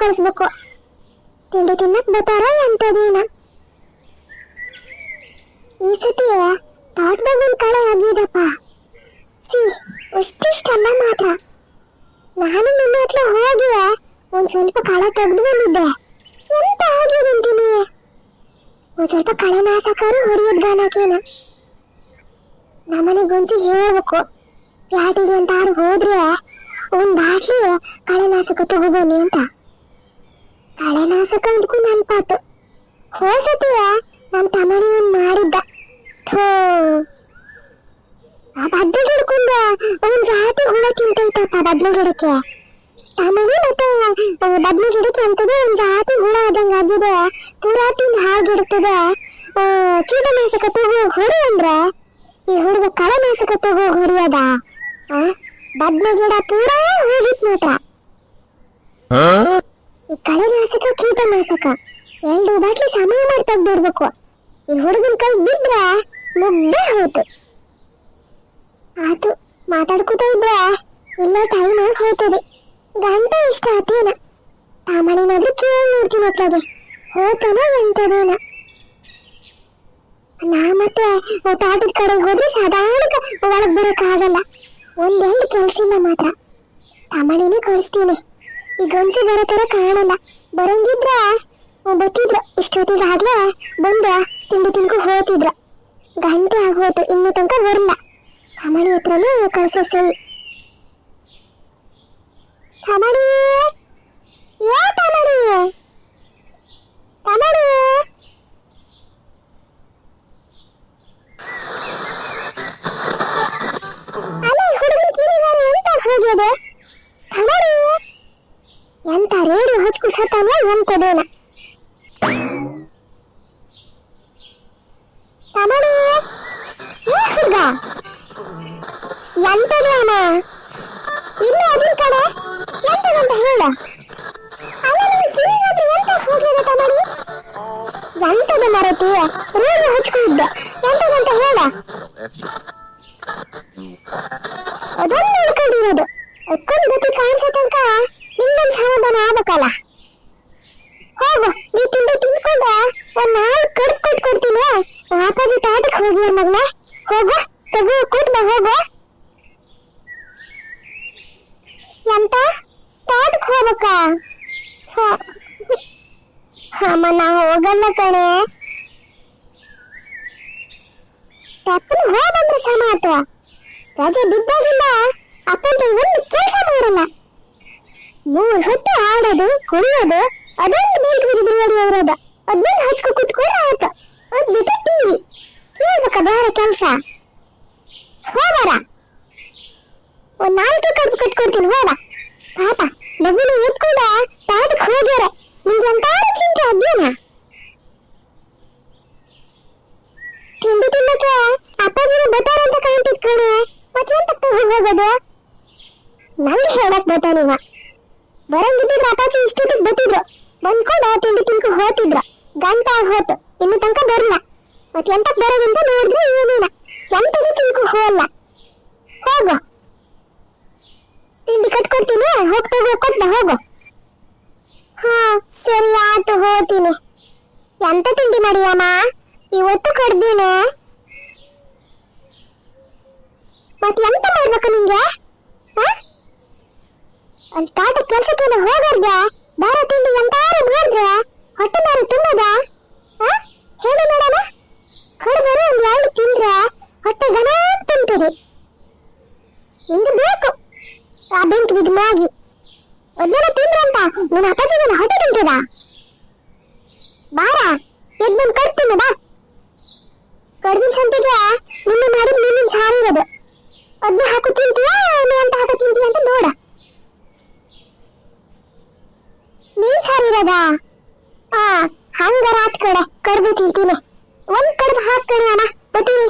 ಕಳಿಸ್ಬೇಕು ತಿಂಡಿ ತಿನ್ನಕ್ ಬರ್ತಾರ ಎಂತದೇನ ಈ ಸತಿ ತೋಟದಾಗ ಒಂದ್ ಕಳೆ ಆಗಿದಪ್ಪ ಸಿ, ಅಷ್ಟಿಷ್ಟಲ್ಲ ಮಾತ್ರ. ನಾನು ನಿಮ್ಮ ಹತ್ರ ಹೋಗಿ ಒಂದ್ ಸ್ವಲ್ಪ ಕಳೆ ತೆಗೆದು ಬಂದಿದ್ದೆ ಎಂತ ಹೋಗಿ ಅಂತೀನಿ? ಒಂದ್ ಸ್ವಲ್ಪ ಕಳೆ ನಾಸಕರು ಹೊಡಿಯೋದ್ ಗಾನಕೇನ ನಮ್ಮನೆ ಗುಂಜಿ ಹೇಳ್ಬೇಕು. ಪ್ಯಾಟಿಗೆ ಅಂತ ಹೋದ್ರೆ ಒಂದ್ ಬಾಟ್ಲಿ ಕಳೆನಾಶಕ ತಗೋಬನ್ನಿ ಅಂತ. ಕಳೆನಾಶಕ ಅಂದ್ಕೂ ನೆನ್ಪಾತು. ಹೋಸತಿಯ ನಮ್ ತಮ್ಮಡಿ ಒಂದ್ ಮಾಡಿದ್ದ. ಥೋ. ಆ ಬದ್ಲು ಹಿಡ್ಕೊಂಡ ಒಂದ್ ಜಾತಿ ಹುಳ ತಿಂತೈತಪ್ಪ ಬದ್ಲು ಗಿಡಕ್ಕೆ ತಮಗೆ ಮತ್ತೆ ಬದ್ಲು ಗಿಡಕ್ಕೆ ಅಂತದ ಒಂದ್ ಜಾತಿ ಹುಳ ಆದಂಗ ಆಗಿದೆ. ಪೂರಾ ತಿಂದ ಹಾಗಿಡ್ತದೆ ಕೀಟನಾಶಕ ತಗೋ ಹೊಡಿ ಅಂದ್ರೆ. ಈ ಹುಡುಗ ಕಳೆನಾಶಕ ತಗೋ ಹೊಡಿಯದ. ಬದ್ಲು ಗಿಡ ಪೂರಾ ಹೋಗಿತ್ ಮಾತ್ರ. ಈ ಕಳೆನಾಶಕ ಕೀಟನಾಶಕ ಎರಡು ಬಾಟ್ಲಿ ಸಮಯ ಮಾಡಿ ತೆಗ್ದಿಡ್ಬೇಕು ಈ ಹುಡುಗನ ಕೈ ಬಿದ್ರೆ ಮುಗ್ದೇ ಹೋಯ್ತು. ಆತು, ಮಾತಾಡ್ಕೊತ ಇದ್ರೆ ಇಲ್ಲ ಟೈಮ್ ಆಗಿ ಹೋಗ್ತದೆ ಗಂಟೆ ಇಷ್ಟ ಆತೇನ? ತಾಮಣಿನಾದ್ರೂ ಕೇಳಿ ನೋಡ್ತೀನಿ ಅತ್ಲಾಗೆ. ಹೋತನ ಎಂತದೇನ ನಾ ಮತ್ತೆ ತಾಟದ ಕಡೆ ಹೋದ್ರೆ ಸಾಧಾರಣ ಒಳಗ್ ಬಿಡಕ್ಕಾಗಲ್ಲ. ಆಗಲ್ಲ ಕೆಲ್ಸ ಇಲ್ಲ ಮಾತ್ರ. ತಾಮಣಿನೇ ಕಳಿಸ್ತೀನಿ. ಈ ಗಂಜಿ ಬರೋ ತರ ಕಾಣಲ್ಲ. ಬರಂಗಿದ್ರ, ಬತ್ತಿದ್ರ ಇಷ್ಟೊತ್ತಿಗಾಗ್ಲೇ ಬಂದ ತಿಂಡಿ ತಿನ್ಕೊ ಹೋಗ್ತಿದ್ರ. ಗಂಟೆ ಆಗೋತು ಇನ್ನೂ ತನಕ ಬರಲ್ಲ. ತಮಣಿ ಹತ್ರನೇ ಕಳ್ಸೋ ಸರಿ. ರೇಡಿಯೋ ಏನ್ ಕೊಡೋಣ? ತಮಣಿ ಏ ಹುಡುಗ? ಎಂತದೇ ಅಮ್ಮ ಇಲ್ಲ ಅದರ ಕಡೆ ಎಂತದಂತ ಹೇಳ. ಎಂತ ಹೋಗಿದೆ ತಮಣಿ ಎಂತದ ಮರತಿ ರೇಡಿಯೋ ಹಚ್ಕೊಂಡಿದ್ದೆ. ಮಗನೇ? ಹೋಗು, ತಗೋ ಕೂತ್ ಹೋಗು. ಎಂತ? ತೋಟಕ್ಕೆ ಹೋಗ್ಬೇಕಾ? ಅಮ್ಮ, ನಾ ಹೋಗಲ್ಲ ಕಣೆ. ತಪ್ಪನ ಹೋಗಂದ್ರೆ ಸಮ ಆತು. ರಜೆ ಬಿದ್ದಾಗಿಂದ ಅಪ್ಪನ ಒಂದು ಕೆಲಸ ಮಾಡಲ್ಲ. ಮೂರು ಹೊತ್ತು ಆಡೋದು ಕುಡಿಯೋದು ಅದೊಂದು ಬೇರೆ ಬಿಡುಗಡೆ ಅವರೋದು ಅದನ್ನ ಹಚ್ಕೊ, ಕುತ್ಕೊಂಡ್ರೆ ಆಯ್ತು. ಅದ್ ಬಿಟ್ಟು ಟಿವಿ ಬೇರೆ ಕೆಲಸ. ಹೋಗಾರ ಒಂದ್ ನಾಲ್ಕು ಕಬ್ಬು ಕಟ್ಕೊಡ್ತೀನಿ ಹೋಗ ಪಾಪ, ಲಗುನ ಎತ್ಕೊಂಡ ತಾಟಕ್ ಹೋಗ್ಯಾರ. ನಿಮ್ಗೆ ಎಂತಾರ ಚಿಂತೆ ಅದೇನ ತಿಂಡಿ ತಿನ್ನಕ್ಕೆ ಅಪ್ಪಾಜಿನ ಬರ್ತಾರ ಅಂತ ಕಾಣ್ತಿದ್ ಕಣೆ. ಮತ್ತೆಂತ ತಗೋ ಹೋಗೋದು? ನಂಗೆ ಹೇಳಕ್ ಬರ್ತಾನಿವ ಬರಂಗಿದ್ದಿದ್ರೆ ಅಪ್ಪಾಜಿ ಇಷ್ಟೊತ್ತಿಗೆ ಬಿಟ್ಟಿದ್ರು ಬಂದ್ಕೊಂಡು ತಿಂಡಿ ತಿನ್ಕೊ ಹೋತಿದ್ರ ಗಂಟ ಹೋತು. ಇನ್ನು ತನಕ ಬರಲ್ಲ ಮತ್ತೆ ಎಂತಕ್ ಬರೋದಂತ ನೋಡಿದ್ರೆ ಏನೇನ ಎಂತದು ತಿನ್ಕೊ ಹೋಗಲ್ಲ ಹೋಗು ತಿಂಡಿ ಕಟ್ಕೊಡ್ತೀನಿ ಹೋಗ್ತಾ ಹೋಗ್ಕೊಟ್ ಬಾ ಹೋಗು. ಹಾ, ಸರಿ, ಆಯ್ತು, ಹೋಗ್ತೀನಿ. ಎಂತ ತಿಂಡಿ ಮಾಡಿಯಮ್ಮ? ಇವತ್ತು ಕಡ್ದೀನಿ. ಮತ್ತೆ ಎಂತ ಮಾಡ್ಬೇಕು ನಿಂಗೆ? ಅಲ್ಲಿ ತಾಟ ಕೆಲ್ಸಕ್ಕೆಲ್ಲ ಹೋಗೋರ್ಗೆ, ಬೇರೆ ತಿಂಡಿ ಎಂತಾರು ಮಾಡಿದ್ರೆ, ಹೊಟ್ಟೆ ಮಾರು ತುಂಬದ ಹೇಳಿ ನೋಡೋಣ ಕಡಿಮೆ ಒಂದ್ ಎರಡು ತಿಂದ್ರೆ ಹೊಟ್ಟೆ ಘನ ತುಂಬ್ತದೆ ನಿಂಗೆ ಬೇಕು ಆ ಬೆಂಕಿ ಬಿದ್ದು ಮ್ಯಾಗಿ ಒಂದೇನ ತಿಂದ್ರೆ ಅಂತ. ನಿನ್ನ ಅಪ್ಪಾಜಿಗೆ ಹೊಟ್ಟೆ ತುಂಬ್ತದ ಬಾರ ಎದ್ದು ಕಟ್ತೀನಿ ಬಾ ಕಡ್ಬಿನ ಸಂತಿಗೆ ನಿನ್ನ ಮಾಡಿದ ನಿನ್ನ ಸಾರಿರೋದು ಅದನ್ನ ಹಾಕು ತಿಂತೀಯಾ ಮೇ ಅಂತ ಹಾಕು ತಿಂತೀಯ ಅಂತ ನೋಡ. ನೀನ್ ಸಾರಿರೋದ ಆ, ಹಂಗಾರ ಆತ್ ಕಡೆ ಕಡ್ಬು ತಿಂತೀನಿ. ಒಂದ್ ಕಡ್ಬು ಹಾಕ್ ಕಡೆ ಅಣ್ಣ ಬತ್ತೀನಿ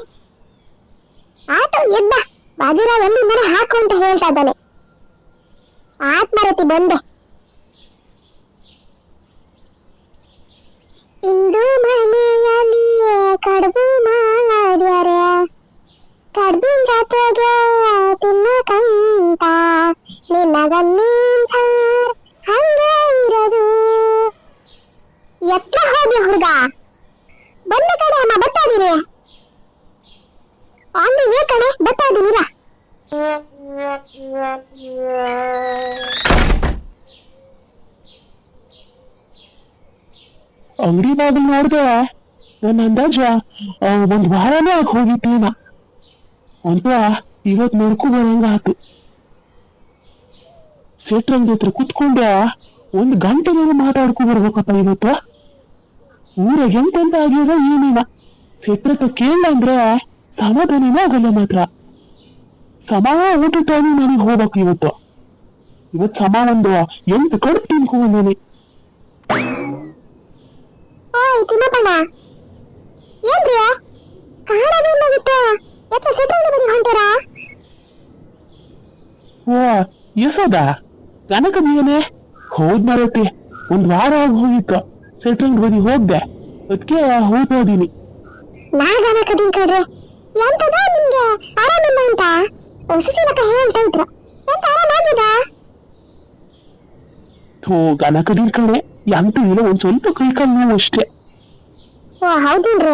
ಆಯ್ತು, ಎದ್ದ. ಬಾಜುರಾವ್ ಎಲ್ಲಿ ಮನೆ ಹಾಕು ಅಂತ ಹೇಳ್ತಾ ಇದ್ದಾನೆ. ಆತ್ಮರತಿ ಬಂದೆ. ಇಂದು ಮನೆಯಲ್ಲಿ ಕಡುಬು ಮಾಡ್ಯಾರೆ ಕಡುಬಿನ ಜೊತೆಗೆ ತಿನ್ನಕಂತ ನಿನ್ನ ಸಾರ್ ಹಂಗೆ ಇರೋದು. ಎತ್ತ ಹೋದಿ ಹುಡುಗ? ಬಂದ ಕಡೆ ಅಮ್ಮ, ಬರ್ತಾ ಇದೀನಿ. ಆಮೇಲೆ ಕಡೆ ಬರ್ತಾ ಅಂಗಡಿ ಬಾಗಿಲ್ ನೋಡಿದೆ, ನನ್ನ ಅಂದಾಜ ಒಂದ್ ವಾರನೇ ಆಗಿ ಹೋಗಿತ್ತೇನ ಅಂತ ಇವತ್ ನೋಡ್ಕೊ ಬರಂಗ ಆತು. ಅಂಗಡಿ ಹತ್ರ ಕುತ್ಕೊಂಡ ಒಂದ್ ಗಂಟೆ ನೀನು ಮಾತಾಡ್ಕೊ ಬರ್ಬೇಕಪ್ಪ ಇವತ್ತು. ಊರ ಎಂತೆಂತ ಆಗ್ಯದ ಏನೇನ ಸೇಟ್ರತ್ರ ಕೇಳ ಅಂದ್ರೆ ಸಮಾಧಾನನೇ ಆಗಲ್ಲ ಮಾತ್ರ. ಸಮ ಊಟ ಟೈಮ್ ನನಗೆ ಹೋಗ್ಬೇಕು ಇವತ್ತು. ಇವತ್ತು ಸಮ ಒಂದು ಎಂಟು ಕಡು ತಿನ್ಕೊಂಡಿದ್ದೀನಿ ಏಯ್ ತಿಮ್ಮಪ್ಪಣ್ಣ. ಏನ್ರಿ ಯಾಕೆ ಸಿಟಿಂಗ್ ಬದಿ ಹೊಂಟಾರ? ಓ ಯಶೋದ ಕನಕ ನೀನೆ ಹೌದ್ ಮರತಿ ಒಂದ್ ವಾರ ಆಗಿ ಹೋಗಿತ್ತು. ಸೆಟ್ರಿಂಗ್ ಬದಿ ಹೋಗ್ದೆ. ಅದಕ್ಕೆ ಹೋಗ್ ಹೋದೀನಿ. ನಾಗನ ಕದಿನ್ ಕಡ್ರಿ ಎಂತದ ನಿಮ್ಗೆ? ಆರಾಮಿಲ್ಲ ಅಂತ? ಹೊಸಸಿಲಕ ಹೇಳ್ತಾ ಇದ್ರ ಎಂತ ಆರಾಮಾಗಿದ ಗನ ಕಡೀರ್ ಕಡೆ ಎಂತ ಇಲ್ಲ ಒಂದ್ ಸ್ವಲ್ಪ ಕೈ ಕಾಲು ನೋವು ಅಷ್ಟೇ. ಓ ಹೌದೇನ್ರಿ?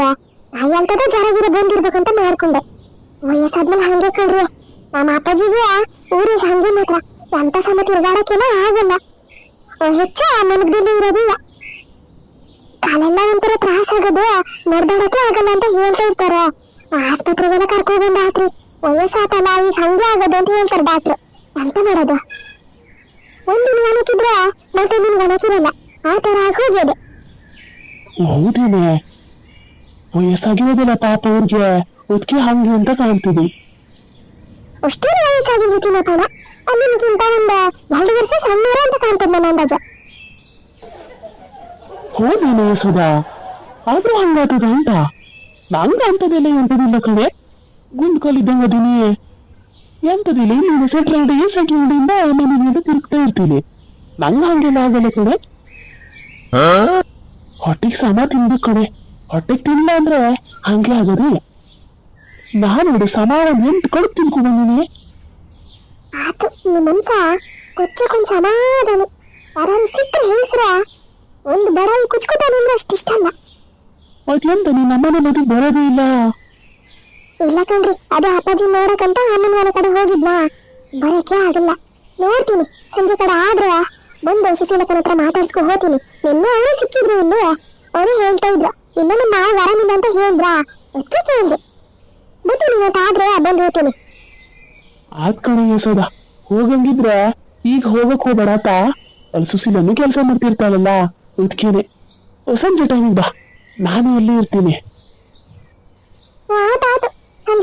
ನಾ ಎಂತದ ಜ್ವರಗಿರ ಬಂದಿರ್ಬೇಕಂತ ಮಾಡ್ಕೊಂಡೆ ವಯಸ್ಸಾದ್ಮೇಲೆ ಹಂಗೆ ಕಣ್ರಿ. ನಮ್ಮ ಅಪ್ಪಾಜಿಗೆ ಊರಿಗೆ ಹಂಗೆ ಮಾತ್ರ. ಎಂತ ಸಮ ತಿರುಗಾಡಕ್ಕೆಲ್ಲ ಆಗಲ್ಲ. ಹೆಚ್ಚು ಮಲಗದಲ್ಲಿ ಇರೋದಿಲ್ಲ. ಕಾಲೆಲ್ಲ ಒಂಥರ ತ್ರಾಸ ಆಗೋದು ನಡ್ದಾಡಕ್ಕೆ ಆಗಲ್ಲ ಅಂತ ಹೇಳ್ತಾ ಇರ್ತಾರೆ. ಆಸ್ಪತ್ರೆಗೆಲ್ಲ ಕರ್ಕೊಂಡ್ ಬಂದ ಆತ್ರಿ. ವಯಸ್ಸಾತಲ್ಲ ಈಗ ಹಂಗೆ ಆಗೋದು ಅಂತ ಹೇಳ್ತಾರೆ ಡಾಕ್ಟ್ರು. ಎಂತ ಮಾಡೋದು? ಒಂದಿನ ಗಣಕಿದ್ರೆ ಮತ್ತೊಂದಿನ ಗಣಕಿರಲ್ಲ ಆ ತರ ಆಗಿ ಹೋಗ್ಯದೆ. ಹೌದೇನೆ. ವಯಸ್ಸಾಗಿರೋದಿಲ್ಲ ಪಾಪ ಅವ್ರಿಗೆ ಅದಕ್ಕೆ ಹಂಗೆ ಅಂತ ಕಾಣ್ತಿದೆ. ಅಷ್ಟೇನು ವಯಸ್ಸಾಗಿರ್ಬೇಕು ಮಾತಾಡ ನಿಮ್ಗಿಂತ ಒಂದು ಎರಡು ವರ್ಷ ಸಣ್ಣೂರ ಅಂತ ಕಾಣ್ತದೆ ನನ್ನ ಅಂದಾಜ. ಹೋದೇನೆ ಯಶೋದ ಆದ್ರೂ ಹಂಗಾತದ ಅಂತ. ನಂಗ ಅಂತದೆಲ್ಲ ಎಂತದಿಲ್ಲ ಕಣೆ. ಗುಂಡ್ ಕಲಿದ್ದಂಗ ಅದೀನಿ. ಎಂತದಿಲ್ಲಿ ನೀನು ಸೆಟ್ಲ್ ಅಂಗಡಿ ಈ ಸೆಟ್ಲ್ ಮನೆ ಮೇಲೆ ತಿರುಗ್ತಾ ಇರ್ತೀನಿ. ನಂಗ ಹಂಗೆಲ್ಲ ಆಗಲ್ಲ ಕಣೆ. ಹೊಟ್ಟೆಗೆ ಸಮ ತಿನ್ಬೇಕು ಕಣೆ. ಹೊಟ್ಟೆಗೆ ತಿನ್ನ ಅಂದ್ರೆ ಹಂಗೆ ಆಗೋದಿಲ್ಲ ನಾನು ನೋಡಿ ಸಮಾನ ಎಂಟು ಕಡು ತಿನ್ಕೊಂಡ್ ಬಂದಿನಿ ಆತು ಈ ಮನ್ಸ ಕೊಚ್ಚಕೊಂದ್ ಸಮಾಧಾನ. ಯಾರು ಸಿಕ್ಕರೆ ಹೆಂಗಸ್ರ? ಒಂದು ಬಡವಿ ಕುಚ್ಕೋತಾನೆ ಅಂದ್ರೆ ಅಷ್ಟಿಷ್ಟಲ್ಲ ಮತ್ತೆಂತ ನೀನು ನಮ್ಮನೆ ಮದುವೆ ಬರೋದೇ ಇಲ್ಲ. ಇಲ್ಲ ಕಣ್ರಿ ಅದೇ ಅಪ್ಪಾಜಿ ನೋಡಕಂತ ಅಮ್ಮನ ಮನೆ ಕಡೆ ಹೋಗಿದ್ನಾ. ಬರಕ್ಕೆ ಆಗಲ್ಲ. ನೋಡ್ತೀನಿ ಸಂಜೆ ಕಡೆ ಆದ್ರೆ ಬಂದು ಸುಶೀಲಕ್ಕನ ಹತ್ರ ಮಾತಾಡ್ಸ್ಕೊ ಹೋಗ್ತೀನಿ. ನಿನ್ನೆ ಅವನು ಸಿಕ್ಕಿದ್ರು ಇಲ್ಲಿ. ಅವರೇ ಹೇಳ್ತಾ ಇದ್ರು. ಇಲ್ಲ ನಮ್ಮ ಮಾವ ಬರಲಿಲ್ಲ ಅಂತ ಹೇಳಿದ್ರ? ಅದಕ್ಕೆ ಕೇಳಿದೆ. ಬರ್ತೀನಿ ಇವತ್ತು ಆದ್ರೆ ಬಂದು ಹೋಗ್ತೀನಿ. ಆದ್ ಕಣೆ ಯಶೋದ ಹೋಗಂಗಿದ್ರೆ ಈಗ ಹೋಗಕ್ ಹೋಗ್ಬೇಡಾತ ಅಲ್ಲಿ ಸುಶೀಲನ್ನು ಕೆಲಸ ಮಾಡ್ತಿರ್ತಾಳಲ್ಲ ಅದಕ್ಕೇನೆ. ಸಂಜೆ ಟೈಮಿಗೆ ಬಾ. ನಾನು ಎಲ್ಲಿ ಇರ್ತೀನಿ. ಆತಾಯ್ತು